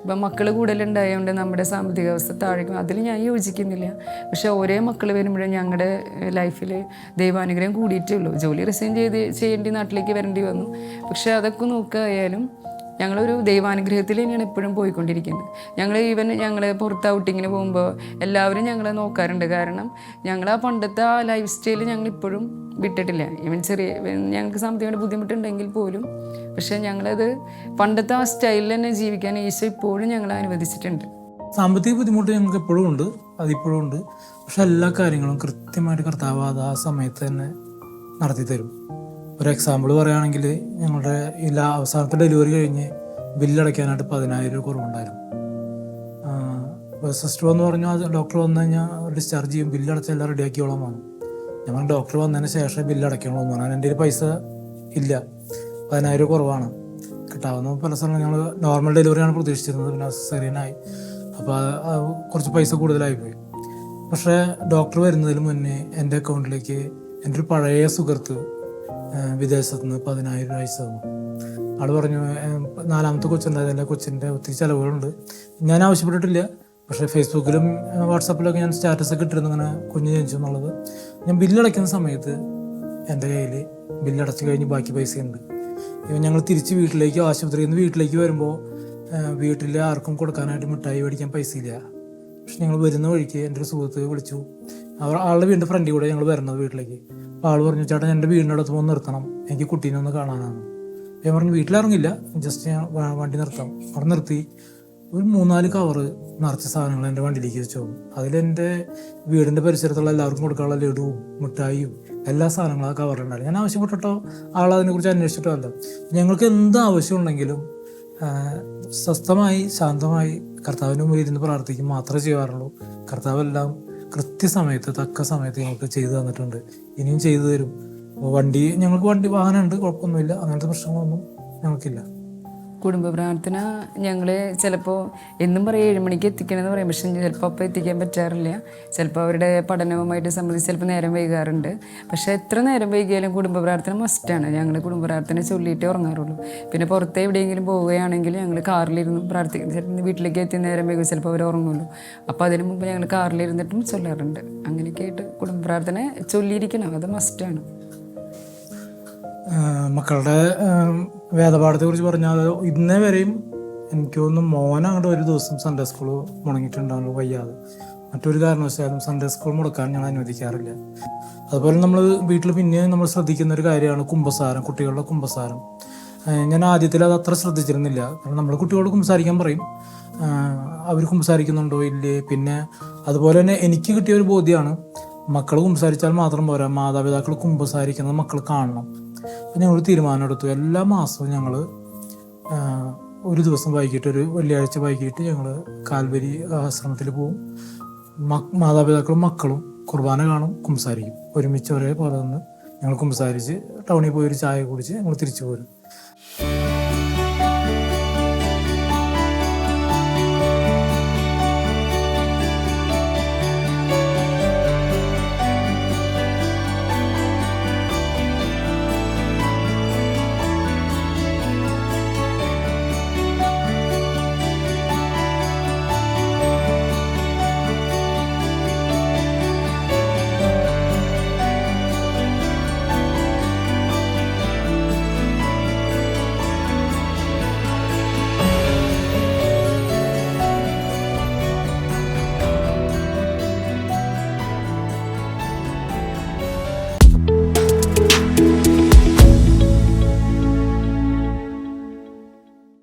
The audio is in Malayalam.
ഇപ്പം മക്കൾ കൂടുതലുണ്ടായതുകൊണ്ട് നമ്മുടെ സാമ്പത്തിക അവസ്ഥ താഴേക്കും അതിൽ ഞാൻ യോജിക്കുന്നില്ല. പക്ഷേ ഒരേ മക്കൾ വരുമ്പോഴേ ഞങ്ങളുടെ ലൈഫിൽ ദൈവാനുഗ്രഹം കൂടിയിട്ടേ ഉള്ളൂ. ജോലി റിസൈൻ ചെയ്ത് ചെയ്യേണ്ടി നാട്ടിലേക്ക് വരേണ്ടി വന്നു. പക്ഷേ അതൊക്കെ നോക്കുകയായാലും ഞങ്ങളൊരു ദൈവാനുഗ്രഹത്തിൽ തന്നെയാണ് എപ്പോഴും പോയിക്കൊണ്ടിരിക്കുന്നത്. ഞങ്ങൾ ഈവൻ ഞങ്ങൾ പുറത്ത് ഔട്ടിങ്ങിന് പോകുമ്പോൾ എല്ലാവരും ഞങ്ങളെ നോക്കാറുണ്ട്. കാരണം ഞങ്ങൾ ആ പണ്ടത്തെ ആ ലൈഫ് സ്റ്റൈൽ ഞങ്ങൾ ഇപ്പോഴും വിട്ടിട്ടില്ല. ഈവൻ ചെറിയ ഞങ്ങൾക്ക് സാമ്പത്തികമായിട്ട് ബുദ്ധിമുട്ടുണ്ടെങ്കിൽ പോലും പക്ഷേ ഞങ്ങളത് പണ്ടത്തെ ആ സ്റ്റൈലിൽ തന്നെ ജീവിക്കാൻ ഈശോ ഇപ്പോഴും ഞങ്ങളെ അനുവദിച്ചിട്ടുണ്ട്. സാമ്പത്തിക ബുദ്ധിമുട്ട് ഞങ്ങൾക്ക് എപ്പോഴും ഉണ്ട്. അതിപ്പോഴും ഉണ്ട്. പക്ഷെ എല്ലാ കാര്യങ്ങളും കൃത്യമായിട്ട് കർത്താവ് ആ സമയത്ത് തന്നെ നടത്തി തരും ഒരു എക്സാമ്പിൾ പറയുകയാണെങ്കിൽ ഞങ്ങളുടെ ഇല്ല അവസാനത്തെ ഡെലിവറി കഴിഞ്ഞ് ബില്ലടയ്ക്കാനായിട്ട് പതിനായിരം രൂപ കുറവുണ്ടായിരുന്നു. സിസ്റ്റർ വന്ന് പറഞ്ഞു അത് ഡോക്ടർ വന്നു കഴിഞ്ഞാൽ ഡിസ്ചാർജ് ചെയ്യും ബില്ലടച്ച് എല്ലാം റെഡിയാക്കിയോളാം പറഞ്ഞു. ഞങ്ങൾ ഡോക്ടർ വന്നതിന് ശേഷം ബില്ലടയ്ക്കണോ എന്ന് പറഞ്ഞു. എന്റെ ഒരു പൈസ ഇല്ല. പതിനായിരം രൂപ കുറവാണ്. കിട്ടാവുന്ന പല സ്ഥലങ്ങളും ഞങ്ങൾ നോർമൽ ഡെലിവറിയാണ് പ്രതീക്ഷിച്ചിരുന്നത്. പിന്നെ സെറീനായി അപ്പോൾ കുറച്ച് പൈസ കൂടുതലായിപ്പോയി പക്ഷേ ഡോക്ടർ വരുന്നതിന് മുന്നേ എന്റെ അക്കൗണ്ടിലേക്ക് എന്റെ ഒരു പഴയ സുഹൃത്ത് വിദേശത്ത് നിന്ന് പതിനായിരം രൂപ അയച്ചു തന്നു. ആൾ പറഞ്ഞു നാലാമത്തെ കൊച്ചുണ്ടായത് എന്റെ കൊച്ചിന്റെ ഒത്തിരി ചിലവുകളുണ്ട്. ഞാൻ ആവശ്യപ്പെട്ടിട്ടില്ല. പക്ഷേ ഫേസ്ബുക്കിലും വാട്സാപ്പിലൊക്കെ ഞാൻ സ്റ്റാറ്റസ് ഒക്കെ ഇട്ടിരുന്നു ഇങ്ങനെ കുഞ്ഞ് ജനിച്ചു എന്നുള്ളത്. ഞാൻ ബില്ലടയ്ക്കുന്ന സമയത്ത് എന്റെ കയ്യിൽ ബില്ലടച്ചു കഴിഞ്ഞ് ബാക്കി പൈസയുണ്ട്. ഇവ ഞങ്ങൾ തിരിച്ച് വീട്ടിലേക്ക് ആശുപത്രിയിൽ നിന്ന് വീട്ടിലേക്ക് വരുമ്പോൾ വീട്ടിൽ ആർക്കും കൊടുക്കാനായിട്ട് മിഠായി മേടിക്കാൻ പൈസ ഇല്ല പക്ഷെ ഞങ്ങൾ വരുന്ന വഴിക്ക് എന്റെ ഒരു സുഹൃത്ത് വിളിച്ചു. അവർ ആളുടെ വീടിന്റെ ഫ്രണ്ടിൽ കൂടെ ഞങ്ങൾ വരുന്നത് വീട്ടിലേക്ക്. അപ്പോൾ ആൾ പറഞ്ഞു ചേട്ടൻ എന്റെ വീടിന്റെ അടുത്ത് പോകുന്ന നിർത്തണം. എനിക്ക് കുട്ടീനെ ഒന്ന് കാണാനാണ്. ഞാൻ പറഞ്ഞു വീട്ടിലിറങ്ങില്ല. ജസ്റ്റ് ഞാൻ വണ്ടി നിർത്താം. അവിടെ നിർത്തി. ഒരു മൂന്നാൽ കവറ് നിറച്ച സാധനങ്ങൾ എന്റെ വണ്ടിയിലേക്ക് വെച്ചു. അതിലെന്റെ വീടിന്റെ പരിസരത്തുള്ള എല്ലാവർക്കും കൊടുക്കാനുള്ള ലഡുവും മിഠായിയും എല്ലാ സാധനങ്ങളും ആ കവറിലുണ്ടായിരുന്നു ഞാൻ ആവശ്യപ്പെട്ടിട്ടോ ആൾ അതിനെക്കുറിച്ച് അന്വേഷിച്ചിട്ടോ അല്ല. ഞങ്ങൾക്ക് എന്ത് ആവശ്യമുണ്ടെങ്കിലും സ്വസ്ഥമായി ശാന്തമായി കർത്താവിന്റെ മുമ്പിൽ ഇരുന്ന് പ്രാർത്ഥിക്കും മാത്രമേ ചെയ്യാറുള്ളൂ. കർത്താവെല്ലാം കൃത്യസമയത്ത് തക്ക സമയത്ത് ഞങ്ങൾക്ക് ചെയ്തു തന്നിട്ടുണ്ട്. ഇനിയും ചെയ്തു തരും. വണ്ടി ഞങ്ങൾക്ക് വണ്ടി വാഹനമുണ്ട് കുഴപ്പമൊന്നുമില്ല. അങ്ങനത്തെ പ്രശ്നങ്ങളൊന്നും ഞങ്ങൾക്കില്ല. കുടുംബ പ്രാർത്ഥന ഞങ്ങൾ ചിലപ്പോൾ എന്നും പറയും ഏഴ് മണിക്ക് എത്തിക്കണമെന്ന് പറയും. പക്ഷെ ചിലപ്പോൾ അപ്പോൾ എത്തിക്കാൻ പറ്റാറില്ല. ചിലപ്പോൾ അവരുടെ പഠനവുമായിട്ട് സംബന്ധിച്ച് ചിലപ്പോൾ നേരം വൈകാറുണ്ട്. പക്ഷേ എത്ര നേരം വൈകിയാലും കുടുംബ പ്രാർത്ഥന മസ്റ്റാണ് ഞങ്ങൾ കുടുംബ പ്രാർത്ഥന ചൊല്ലിയിട്ടേ ഉറങ്ങാറുള്ളൂ. പിന്നെ പുറത്തെ എവിടെയെങ്കിലും പോവുകയാണെങ്കിൽ ഞങ്ങൾ കാറിലിരുന്ന് പ്രാർത്ഥിക്കും. ചിലപ്പോൾ വീട്ടിലേക്ക് എത്തിയ നേരം വൈകും ചിലപ്പോൾ അവർ ഉറങ്ങുള്ളൂ. അപ്പോൾ അതിന് മുമ്പ് ഞങ്ങൾ കാറിലിരുന്നിട്ടും ചൊല്ലാറുണ്ട്. അങ്ങനെയൊക്കെ ആയിട്ട് കുടുംബ പ്രാർത്ഥന ചൊല്ലിയിരിക്കണം. അത് മസ്റ്റാണ് മക്കളുടെ ആഹ് വേദപാഠത്തെ കുറിച്ച് പറഞ്ഞാൽ ഇന്നേ വരെയും എനിക്ക് തോന്നുന്നു മോൻ അങ്ങോട്ട് ഒരു ദിവസം സൺഡേ സ്കൂൾ മുടങ്ങിയിട്ടുണ്ടാവുള്ളൂ വയ്യാതെ. മറ്റൊരു കാരണവശാലും സൺഡേ സ്കൂൾ മുടക്കാൻ ഞാൻ അനുവദിക്കാറില്ല. അതുപോലെ നമ്മൾ വീട്ടിൽ പിന്നെ നമ്മൾ ശ്രദ്ധിക്കുന്ന ഒരു കാര്യമാണ് കുമ്പസാരം കുട്ടികളുടെ കുമ്പസാരം. ഞാൻ ആദ്യത്തിൽ അത് അത്ര ശ്രദ്ധിച്ചിരുന്നില്ല. കാരണം നമ്മൾ കുട്ടികളോട് കുമ്പസാരിക്കാൻ പറയും. അവർ കുമ്പസാരിക്കുന്നുണ്ടോ ഇല്ലേ? പിന്നെ അതുപോലെ തന്നെ എനിക്ക് കിട്ടിയ ഒരു ബോധ്യമാണ് മക്കൾ കുമ്പസാരിച്ചാൽ മാത്രം പോരാ മാതാപിതാക്കൾ കുമ്പസാരിക്കുന്നത് മക്കൾ കാണണം. അപ്പം ഞങ്ങൾ തീരുമാനമെടുത്തു. എല്ലാ മാസവും ഞങ്ങൾ ഒരു ദിവസം വൈകിട്ട് ഒരു വെള്ളിയാഴ്ച വൈകിട്ട് ഞങ്ങൾ കാൽവരി ആശ്രമത്തിൽ പോവും. മാതാപിതാക്കളും മക്കളും കുർബാന കാണും കുംസാരിക്കും ഒരുമിച്ച് ഒരേപോലെ നിന്ന് ഞങ്ങൾ കുംസാരിച്ച് ടൗണിൽ പോയി ഒരു ചായ കുടിച്ച് ഞങ്ങൾ തിരിച്ചു പോരും.